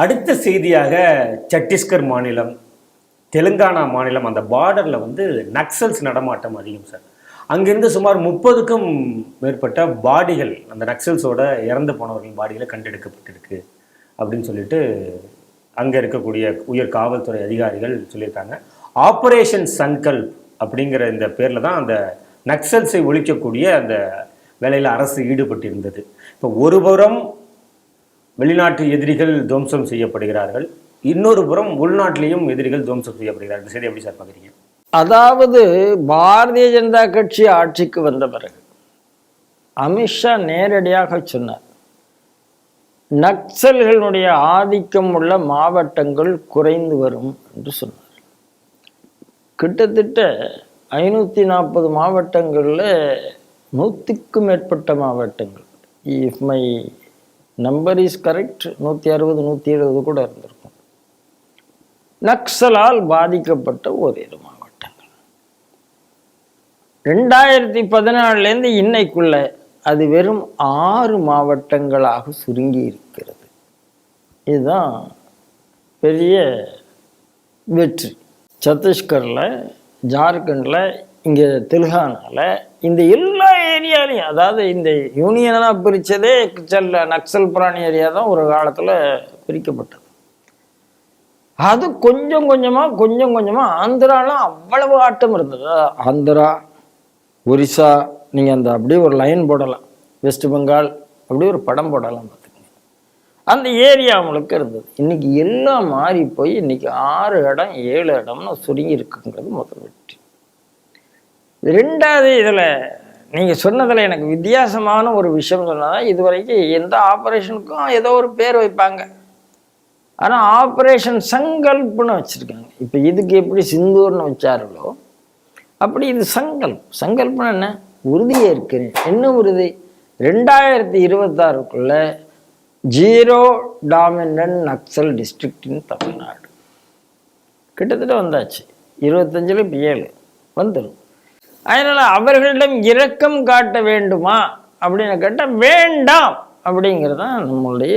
அடுத்த செய்தியாக சத்தீஸ்கர் மாநிலம் தெலுங்கானா மாநிலம் அந்த பார்டரில் வந்து நக்சல்ஸ் நடமாட்டம் அதிகம் சார். அங்கிருந்து சுமார் முப்பதுக்கும் மேற்பட்ட பாடிகள் அந்த நக்சல்ஸோட இறந்து போனவர்களின் பாடிகளை கண்டெடுக்கப்பட்டிருக்கு அப்படின்னு சொல்லிட்டு அங்கே இருக்கக்கூடிய உயர் காவல்துறை அதிகாரிகள் சொல்லியிருக்காங்க. ஆப்ரேஷன் சங்கல்ப் அப்படிங்கிற இந்த பேரில் தான் அந்த நக்சல்ஸை ஒழிக்கக்கூடிய அந்த வேலையில் அரசு ஈடுபட்டிருந்தது. இப்போ ஒருபுறம் வெளிநாட்டு எதிரிகள் துவம்சம் செய்யப்படுகிறார்கள். இன்னொரு புறம் உள்நாட்டிலையும் எதிரிகள் துவம்சம் செய்யப்படுகிறார்கள். சரி எப்படி சார் பார்க்குறீங்க? அதாவது பாரதிய ஜனதா கட்சி ஆட்சிக்கு வந்த பிறகு அமித்ஷா நேரடியாக சொன்னார் நக்சல்களுடைய ஆதிக்கம் உள்ள மாவட்டங்கள் குறைந்து வரும் என்று சொன்னார். கிட்டத்தட்ட ஐநூற்றி நாற்பது மாவட்டங்களில் நூற்றுக்கும் மேற்பட்ட மாவட்டங்கள். If my number is correct நூற்றி அறுபது நூற்றி எழுபது கூட இருந்திருக்கும். நக்சலால் பாதிக்கப்பட்ட ஓரிரு மாவட்டங்கள். ரெண்டாயிரத்தி பதினாலுலேருந்து இன்னைக்குள்ள அது வெறும் ஆறு மாவட்டங்களாக சுருங்கி இருக்கிறது. இதுதான் பெரிய வெற்றி. சத்தீஸ்கரில் ஜார்க்கண்டில் இங்கே தெலுங்கானால இந்த எல்லா ஏரியாலையும் அதாவது இந்த யூனியனாக பிரித்ததே செல்ல நக்சல் பிராணி ஏரியா தான் ஒரு காலத்தில் பிரிக்கப்பட்டது. அது கொஞ்சம் கொஞ்சமாக கொஞ்சம் கொஞ்சமாக ஆந்திராலாம் அவ்வளவு ஆட்டம் இருந்தது. ஆந்திரா ஒரிசா நீங்கள் அந்த அப்படியே ஒரு லைன் போடலாம். வெஸ்ட் பெங்கால் அப்படியே ஒரு படம் போடலாம் பார்த்துக்கங்க. அந்த ஏரியா முழுக்க இருந்தது. இன்னைக்கு எல்லாம் மாறி போய் இன்னைக்கு ஆறு இடம் ஏழு இடம்னு சுருங்கி இருக்குங்கிறது முதல் வெற்றி. ரெண்டாவது இதில் நீங்கள் சொன்னதில் எனக்கு வித்தியாசமான ஒரு விஷயம் சொன்னால் இது வரைக்கும் எந்த ஆப்ரேஷனுக்கும் ஏதோ ஒரு பேர் வைப்பாங்க. ஆனால் ஆப்ரேஷன் சங்கல்ப்னு வச்சுருக்காங்க. இப்போ இதுக்கு எப்படி சிந்தூர்னு வச்சார்களோ அப்படி இது சங்கல்ப். சங்கல்ப்னா என்ன? உறுதியாக இருக்கிறேன் என்ன உறுதி? ரெண்டாயிரத்தி இருபத்தாறுக்குள்ள zero dominant Naxal district in Tamil Nadu. கிட்டத்தட்ட வந்தாச்சு. இருபத்தஞ்சில் இப்போ ஏழு. வந்துடும் அதனால் அவர்களிடம் இரக்கம் காட்ட வேண்டுமா? அப்படின்னு கேட்டால் வேண்டாம். அப்படிங்கிறது தான் நம்மளுடைய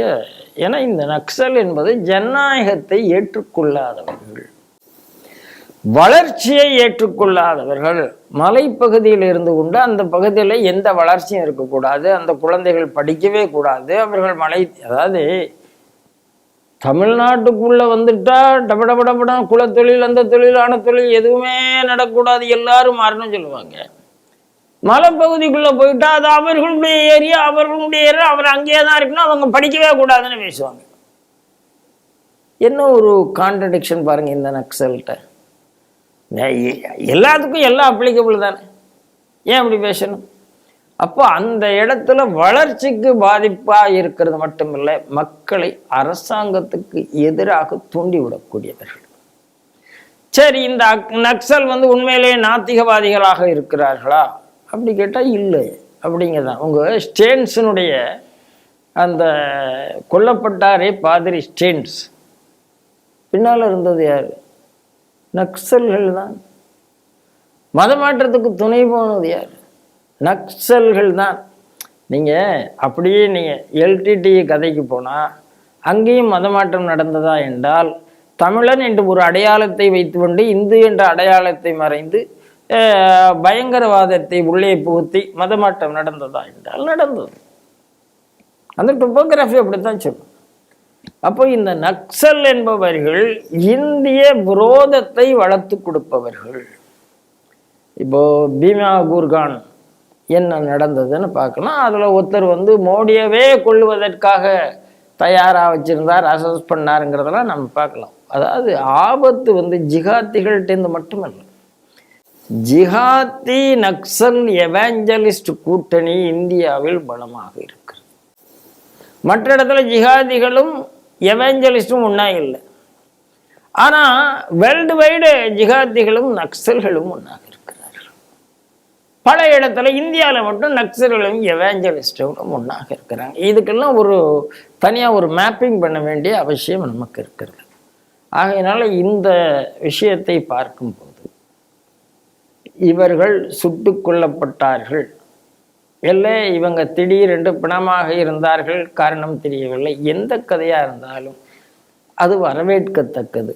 ஏன்னா இந்த நக்சல் என்பது ஜனநாயகத்தை ஏற்றுக்கொள்ளாதவர்கள். வளர்ச்சியை ஏற்றுக்கொள்ளாதவர்கள். மலைப்பகுதியில் இருந்து கொண்டு அந்த பகுதியில் எந்த வளர்ச்சியும் இருக்கக்கூடாது. அந்த குழந்தைகள் படிக்கவே கூடாது. அவர்கள் மலை அதாவது தமிழ்நாட்டுக்குள்ளே வந்துட்டா டப டப டபடம் குலத்தொழில் அந்த தொழிலான தொழில் எதுவுமே நடக்கூடாது எல்லாரும் மாறணும்னு சொல்லுவாங்க. மலைப்பகுதிக்குள்ளே போயிட்டா அது அவர்களுடைய ஏரியா அவர்களுடைய ஏரியா அவர் அங்கேயே தான் இருக்குன்னா அவங்க படிக்கவே கூடாதுன்னு பேசுவாங்க. என்ன ஒரு கான்ட்ரடிக்ஷன் பாருங்க இந்த நக்சல்கிட்ட எல்லாத்துக்கும் எல்லாம் அப்ளிகபிள் தானே. ஏன் அப்படி பேசணும்? அப்போ அந்த இடத்துல வளர்ச்சிக்கு பாதிப்பாக இருக்கிறது மட்டுமில்லை மக்களை அரசாங்கத்துக்கு எதிராக தூண்டிவிடக்கூடியவர்கள் சரி இந்த அக்- நக்சல் வந்து உண்மையிலேயே நாத்திகவாதிகளாக இருக்கிறார்களா? அப்படி கேட்டால் இல்லை. அப்படிங்கிறதான் உங்கள் ஸ்டேன்ஸினுடைய அந்த கொல்லப்பட்டாரே பாதிரி ஸ்டேன்ஸ். பின்னால் இருந்தது யார்? நக்சல்கள் தான் மதமாற்றத்துக்கு துணை போனது யார்? நக்சல்கள் தான் நீங்கள் அப்படியே நீங்கள் எல்டிடி கதைக்கு போனால் அங்கேயும் மதமாற்றம் நடந்ததா என்றால் தமிழன் என்று ஒரு அடையாளத்தை வைத்துக்கொண்டு இந்து என்ற அடையாளத்தை மறைந்து பயங்கரவாதத்தை உள்ளே புகுத்தி மதமாற்றம் நடந்ததா என்றால் நடந்தது. அந்த டொப்போகிராஃபி அப்படித்தான் சொல்லும். அப்போ இந்த நக்சல் என்பவர்கள் இந்திய விரோதத்தை வளர்த்து கொடுப்பவர்கள். இப்போ பீமா குர்கான் என்ன நடந்ததுன்னு பார்க்கலாம். அதில் ஒருத்தர் வந்து மோடியவே கொள்ளுவதற்காக தயாராக வச்சுருந்தார் அசஸ் பண்ணாருங்கிறதெல்லாம் நம்ம பார்க்கலாம். அதாவது ஆபத்து வந்து ஜிகாத்திகள்கிட்டேருந்து மட்டுமல்ல. ஜிகாத்தி நக்சல் எவாஞ்சலிஸ்ட் கூட்டணி இந்தியாவில் பலமாக இருக்கிறது மற்ற இடத்துல ஜிஹாதிகளும் எவாஞ்சலிஸ்டும் ஒன்றா இல்லை. ஆனால் வேர்ல்டு வைடு ஜிகாதிகளும் நக்சல்களும் ஒன்றாக பல இடத்துல இந்தியாவில் மட்டும் நக்சல்களும் எவேஞ்சலிஸ்டோட ஒன்றாக இருக்கிறாங்க. இதுக்கெல்லாம் ஒரு தனியாக ஒரு மேப்பிங் பண்ண வேண்டிய அவசியம் நமக்கு இருக்கிறது. ஆகையினால இந்த விஷயத்தை பார்க்கும்போது இவர்கள் சுட்டு கொல்லப்பட்டார்கள். இல்லை இவங்க திடீரென்று பிணமாக இருந்தார்கள். காரணம் தெரியவில்லை. எந்த கதையாக இருந்தாலும் அது வரவேற்கத்தக்கது.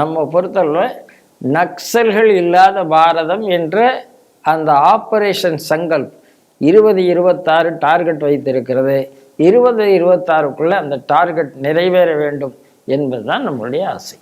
நம்ம பொறுத்தளவில் நக்சல்கள் இல்லாத பாரதம் என்ற அந்த ஆப்ரேஷன் சங்கல்ப் இருபது இருபத்தாறு டார்கெட் வைத்திருக்கிறது. இருபது இருபத்தாறுக்குள்ளே அந்த டார்கெட் நிறைவேற வேண்டும் என்பதுதான் நம்மளுடைய ஆசை.